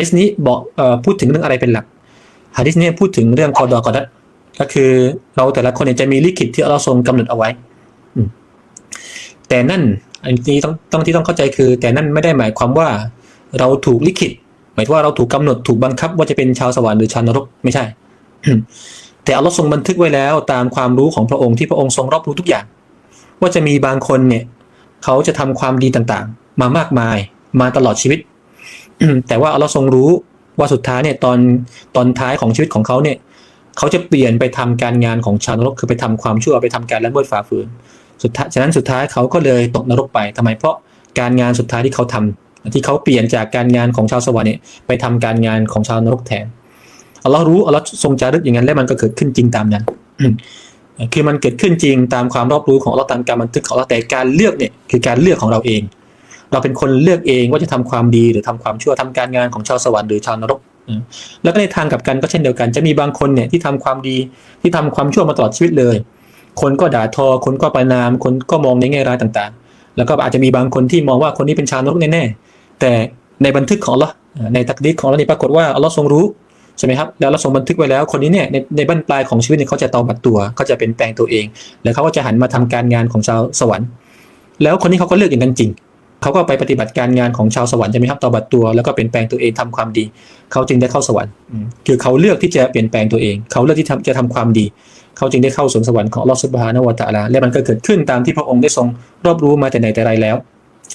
ดิษนี้บอกพูดถึงเรื่องอะไรเป็นหลักฮะดิษนี้พูดถึงเรื่องกอดอกอดัตก็คือเราแต่ละคนเนี่ยจะมีลิขิตที่เราทรงกำหนดเอาไว้แต่นั่นอันนี้ต้องต้องที่ต้องเข้าใจคือ แต่นั่นไม่ได้หมายความว่าเราถูกลิขิต หมายถึงว่าเราถูกกำหนดถูกบังคับ ว่าจะเป็นชาวสวรรค์หรือชาวนรกไม่ใช่ แต่อัลลอฮ์ทรงบันทึกไว้แล้ว ตามความรู้ของพระองค์ที่พระองค์ทรงรอบรู้ทุกอย่าง ว่าจะมีบางคนเนี่ย เขาจะทำความดีต่างๆ มามากมายมาตลอดชีวิต แต่ว่าอัลลอฮ์ทรงรู้ว่าสุดท้ายเนี่ยตอนตอนท้ายของชีวิตของเขาเนี่ยเขาจะเปลี่ยนไปทำการงานของชาวนรกคือไปทำความชั่วไปทำการละเมิดฝ่าฝืน สุดท้ายฉะนั้นสุดท้ายเขาก็เลยตกนรกไปทำไมเพราะการงานสุดท้ายที่เขาทำที่เขาเปลี่ยนจากการงานของชาวสวรรค์เนี่ยไปทำการงานของชาวนรกแทนอัลลอฮ์รู้อัลลอฮ์ทรงจารึกอย่างนั้นและมันก็เกิดขึ้นจริงตามนั้นคือมันเกิดขึ้นจริงตามความรอบรู้ของเราตามการบันทึกของเราแต่การเลือกเนี่ยคือการเลือกของเราเอง เราเป็นคนเลือกเองว่าจะทำความดีหรือทำความชั่วทำการงานของชาวสวรรค์หรือชาวนรกแล้วก็ในทางกลับกันก็เช่นเดียวกัน จะมีบางคนเนี่ยที่ทำความดีที่ทำความชั่วมาตลอดชีวิตเลย คนก็ด่าทอ คนก็ประนาม คนก็มองในแง่ร้ายต่างๆ แล้วก็อาจจะมีบางคนที่มองว่าคนนี้เป็นชาวนรกแน่ๆแต่ในบันทึกของเราในตักดีรของเรานี่ปรากฏว่าอัลลอฮ์ทรงรู้ใช่ไหมครับแล้วเราส่งบันทึกไว้แล้วคนนี้เนี่ยในในบั้นปลายของชีวิตเนี่ยเขาจะตาบัดตัวเขาจะเป็นแปลงตัวเอง แล้วเขาก็จะหันมาทำการงานของชาวสวรรค์ แล้วคนนี้เขาก็เลือกอย่างนั้นจริง เขาก็ไปปฏิบัติการงานของชาวสวรรค์ใช่ไหมครับเตาบัดตัวแล้วก็เปลี่ยนแปลงตัวเองทำความดี เขาจึงได้เข้าสวรรค์คือเขาเลือกที่จะเปลี่ยนแปลงตัวเอง เขาเลือกที่จะทำความดี เขาจึงได้เข้าสวนสวรรค์ของอัลอฮฺซุบฮานวะตะลาและมันก็เกิดขึ้นตามที่พระองค์ได้ทรงรอบรู้มาแต่ไหนแต่ไรแล้ว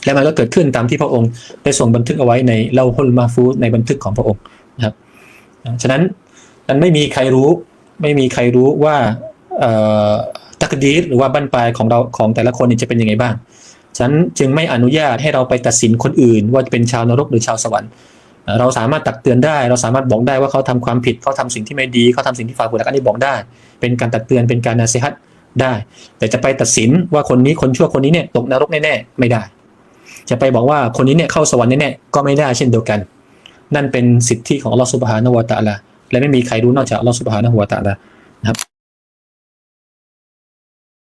และมันก็เกิดขึ้นตามที่พระองค์ได้ส่งบันทึกเอาไว้ในเล่าฮุลมาฟูในบันทึกของพระองค์นะครับฉะนั้นนั้นไม่มีใครรู้ไม่มีใครรู้ว่าตักดีหรือว่าบั้นปลายของเราของแต่ละคนนี่จะเป็นยังไงบ้าง ฉันจึงไม่อนุญาตให้เราไปตัดสินคนอื่น ว่าเป็นชาวนรกหรือชาวสวรรค์ เราสามารถตักเตือนได้ เราสามารถบอกได้ว่าเขาทำความผิดเขาทำสิ่งที่ไม่ดีเขาทำสิ่งที่ฝ่าฝืนหลักอันนี้บอกได้ เป็นการตักเตือนเป็นการนาซีฮัตได้ แต่จะไปตัดสินว่าคนนี้คนชั่วคนนี้เนี่ยตกนรกแน่ๆไม่ได้ จะไปบอกว่าคนนี้เนี่ยเข้าสวรรค์แน่ๆก็ไม่ได้เช่นเดียวกัน นั่นเป็นสิทธิของอัลลอฮฺสุบฮานะฮูวะตะอาลาและไม่มีใครรู้นอกจากอัลลอฮฺสุบฮานะฮูวะตะอาลา